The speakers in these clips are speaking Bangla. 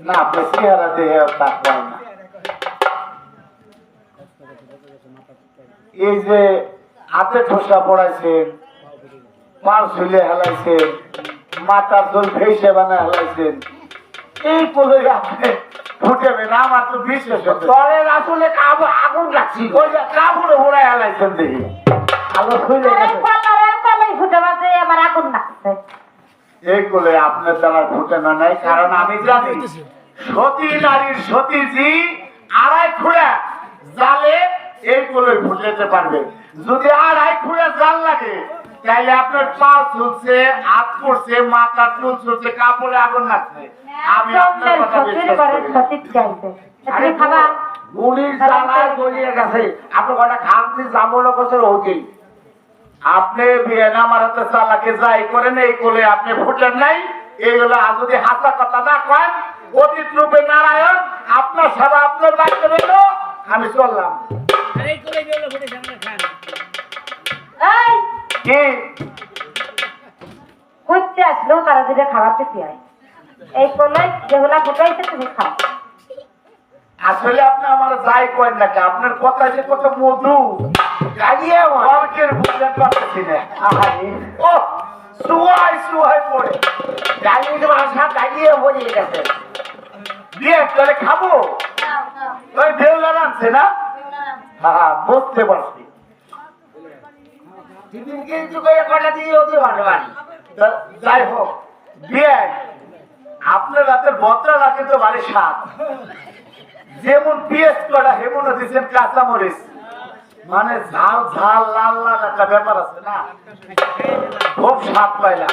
না আপনার চেহারা দিয়ে তা হয় না এই যে হাতে ঠোসা পড়াইছেন পার ঝুলে হেলাইছেন মাথার দোল ভেসে বানায় হেলাইছেন এই বলে আপনি ফুটেবেন আমার তো হচ্ছে তলের আসলে আগুন রাখছি ওই যে কাপড়ে উড়াই হেলাইছেন দেখি। আলো আরে গেছে আমার আগুন লাগছে। এই বলে আপনার দ্বারা ফুটে না নাই কারণ আমি জানি সতী নারীর সতীজি আড়াই খুঁড়া জালে এই বলে ফুটেতে পারবে। যদি আড়াই খুঁড়া জাল লাগে তাহলে আপনার পা চলছে হাত পড়ছে মাথা চুল চলছে কাপড়ে আগুন লাগছে। আমি আপনার কথা বিশ্বাস করি। গুলির জ্বালায় গলিয়ে গেছে। আপনি কটা খামছি জামলো বছর হতেই আপনি না মারাতে চালাকে যাই করেন এই কোলে আপনি ফুটেন নাই। এই হলো আর যদি হাসা কথা না কন অতীত রূপে নারায়ণ আপনার সারা আপনার লাগতে রইল আমি চললাম। আরে করে বেরোলো ফুটে সামনে খান। এই কি? করতে আসলো তারা খাওয়াতে এই কলাই যেগুলা ফুটাইছে তুমি খাও। আসলে আপনি আমার যাই করেন না কে, আপনার কথা যে কত মধু। গালিয়ে অনেকের বুঝতে পারতেছি না। ও সুহাই সুহাই পড়ে। গালির ভাষা গালিয়ে বলিয়ে গেছে। দিয়ে তাহলে খাব? ওই ঢেউলা আনছে না? হ্যাঁ বুঝতে পারছি। কিন্তু করে কটা দিয়ে যাই হোক বিয়ে। আপনার রাতের বত্রা রাখে তো বাড়ি সাত যেমন পিএস করা হেমন দিচ্ছেন কাঁচা মরিচ মানে ঝাল ঝাল, লাল লাল একটা ব্যাপার আছে না? খুব স্বাদ পাইলাম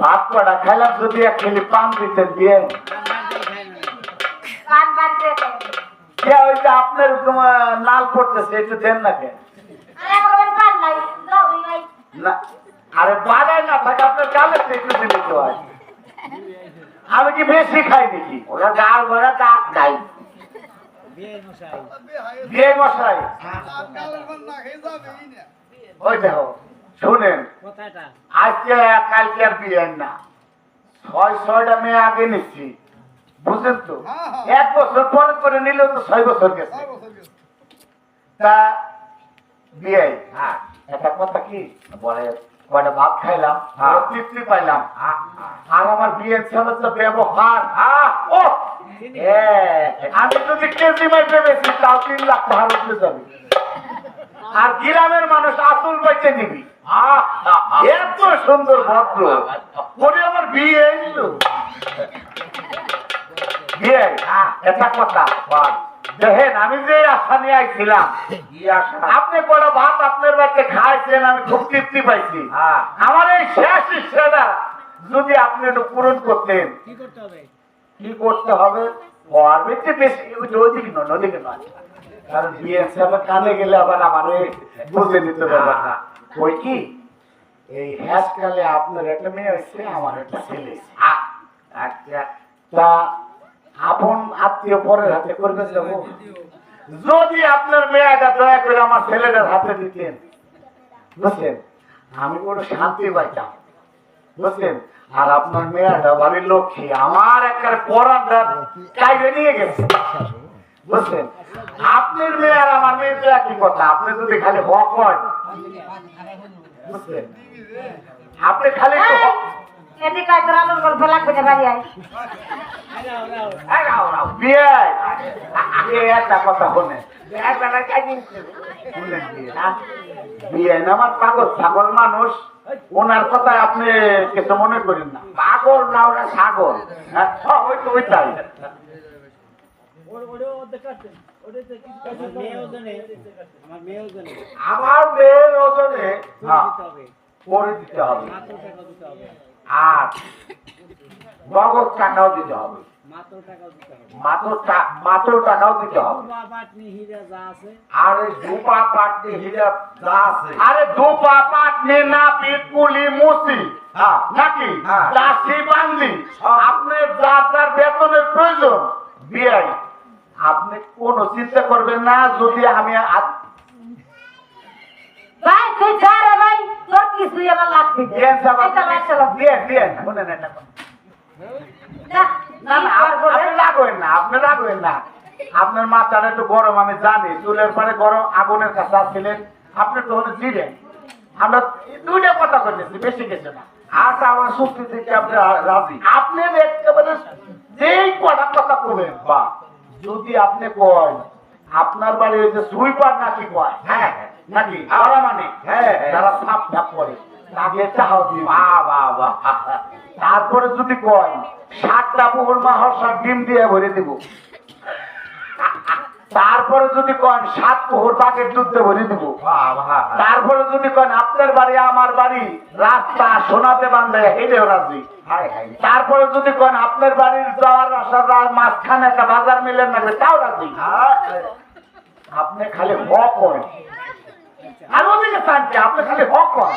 ভাত কটা খাইলাম যদি এক খেলি পান দিতেন দিয়ে। আপনার লাল পড়তেছে, একটু দেন না কে? আরে বাড়ায় না থাকে, আপনার তো একটু দিলে হয়। আমি কি বেশি খাই নাকি? ওরা গাল ভরা দাঁত নাই বিয়ে মশাই ওই দেখো শুনেন আজকে কালকে আর বিয়ে না। ছয় ছয়টা মেয়ে আগে নিচ্ছি। বুঝলেন তো? এক বছর পরে করে নিলেও তো ছয় বছর গেছে। তা বিয়ে হ্যাঁ একটা কথা কি? বলে কয়টা ভাত খাইলাম হ্যাঁ। তৃপ্তি পাইলাম। আর আমার বিয়ের ছেলে তো ব্যবহার আহ, ও আমি যদি কেজি ভেবেছি তাও তিন লাখ যাবে। আর গ্রামের মানুষ আসল বাইতে নিবি। এত সুন্দর ভদ্র। ওরে আমার বিয়ে এলো বিয়ে? হ্যাঁ। এটা কথা দেখেন আমি যে আশা নিয়ে আইছিলাম আপনি বড় ভাত আপনার বাড়িতে খাইছেন আমি খুব তৃপ্তি পাইছি। হ্যাঁ। আমার এই শেষ ইচ্ছাটা যদি আপনি একটু পূরণ করতেন। কি করতে হবে? কি করতে হবে? বেশি কারণ কানে গেলে আবার বুঝে কি? এই আপনার একটা মেয়ে হচ্ছে আমার একটা ছেলে। আচ্ছা। তা আপন আত্মীয় পরের হাতে করবে যাব? যদি আপনার মেয়েটা দয়া করে আমার ছেলেটার হাতে দিতেন। বুঝলেন? আমি কোনো শান্তি পাইতাম বুঝলেন? আর আপনার মেয়েটা বাড়ির লক্ষ্মী আমার একটা পরানটা চাইবে নিয়ে গেছে। বুঝলেন? আপনার মেয়ে আর আমার মেয়ে তো একই কথা আপনি যদি খালি হক হয়। বুঝলেন? আপনি খালি কাজ একটা কথা শোনেন। আমার পাগল ছাগল মানুষ ওনার কথা আপনি কিছু মনে করেন না পাগল না ওরা ছাগল হ্যাঁ, হ্যাঁ, ওই তো ওইটাই ওর ওরে অর্ধেক কাটতেন ওরে তো কিছু আমার মেয়ের ওজনে হ্যাঁ, করে দিতে হবে আর নগদ টাকাও দিতে হবে টাকাও দিতে হবে। আর পাটনি হিরা যা আছে। আরে পাটনি না পিটকুলি মুসি। হ্যাঁ। নাকি? হ্যাঁ। চাষি আপনি যার যার বেতনের প্রয়োজন বিয়াই আপনি কোনো চিন্তা করবেন না যদি আমি আ- ভাই তুই যা ভাই তোর কিছুই আমার লাগবে না। বিয়ান সাহেব, এই তো আপনি- লাগছে না। না না আপনি না। আপনি না। আপনার মাথাটা একটু গরম আমি জানি। চুলের পরে গরম আগুনের কাছে আসছিলেন। আপনি তো হলে জিরেন আমরা দুইটা কথা করতেছি বেশি কিছু না। আচ্ছা আমার চুক্তি থেকে আপনি রাজি। আপনি একেবারে যেই কটা কথা করবেন বা যদি আপনি কয় আপনার বাড়ি সুইপার নাকি কয় হ্যাঁ নাকি তারা মানে হ্যাঁ, হ্যাঁ। যারা সাপ সাপ করে তাকে চাহাও দিই বাহ বাহ বাহ। তারপরে যদি কয় সাতটা পুকুর মাহসার ডিম দিয়ে ভরে দেব। তারপরে যদি কন সাত পুকুর বাকের দুধ দিয়ে ভরে দেব। তারপরে যদি কন আপনার বাড়ি আমার বাড়ি রাস্তা সোনাতে বান্ধে হেঁটেও রাজি। তারপরে যদি কোন আপনার বাড়ির যাওয়ার আসার মাঝখানে একটা বাজার মিলেন না তাও রাজি। আপনি খালি হ করেন। আর ওদিকে আপনি খালি হ করেন।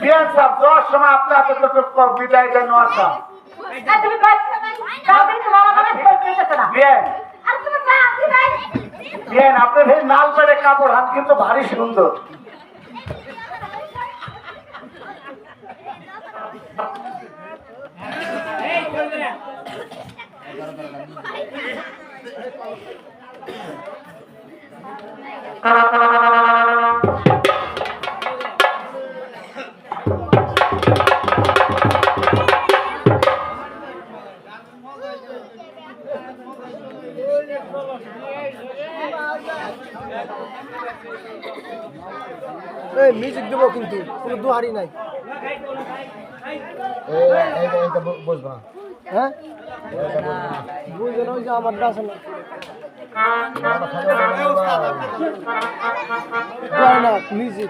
বিয়ান সাহেব দশ সময় আপনার তো বিদায় দেন আসা। না। বিয়ান। আপনার এই নাল পেড়ে কাপড় হাত কিন্তু ভারী সুন্দর। এই মিউজিক দেবো কিন্তু কোনো দুহারি নাই। বুঝবা হ্যাঁ? বুঝবে না ওই যে আমার দুহারি না। মিউজিক